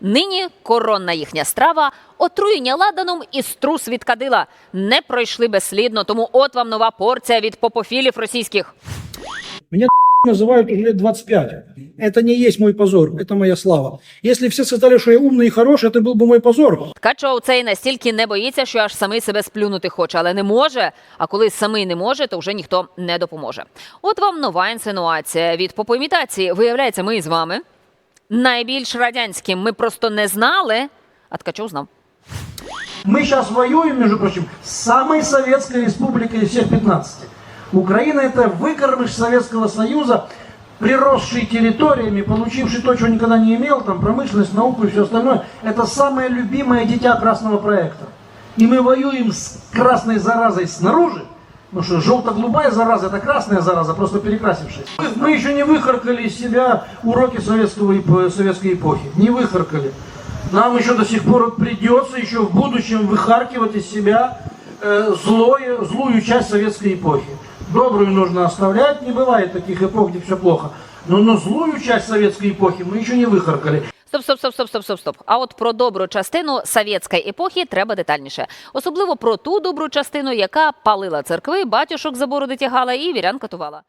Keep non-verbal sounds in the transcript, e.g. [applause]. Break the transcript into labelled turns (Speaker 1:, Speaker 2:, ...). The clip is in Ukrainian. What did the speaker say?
Speaker 1: Нині коронна їхня страва отруєння ладаном і струс від кадила не пройшли безслідно. Тому от вам нова порція від попофілів російських.
Speaker 2: Меня [laughs] называют уже лет 25. Это не есть мой позор, это моя слава. Если все сказали, что я умный и хороший, это был бы мой позор.
Speaker 1: Ткачов цей настільки не боїться, що аж самий себе сплюнути хоче, але не може. А коли самий не може, то вже ніхто не допоможе. От вам нова інсинуація від попоімітації. Виявляється, ми з вами найбільш радянським. Ми просто не знали, а Ткачов знав.
Speaker 2: Мы сейчас воюем, между прочим, с самой советской республикой из всех 15. Украина это выкормыш Советского Союза, приросший территориями, получивший то, чего никогда не имел, там промышленность, науку и все остальное. Это самое любимое дитя красного проекта. И мы воюем с красной заразой снаружи, Потому что желто-голубая зараза это красная зараза, просто перекрасившись. Мы, мы еще не выхаркали из себя уроки советского, эпо- советской эпохи. Не выхаркали. Нам еще до сих пор придется еще в будущем выхаркивать из себя э, злое, злую часть советской эпохи. Добрую нужно оставлять, не бывает таких эпох, где все плохо. Но, но злую часть советской эпохи мы еще не выхаркали.
Speaker 1: Стоп, стоп, стоп, стоп, стоп, стоп, стоп. А от про добру частину совєтської епохи треба детальніше. Особливо про ту добру частину, яка палила церкви, батюшок за бороди тягала і вірян катувала.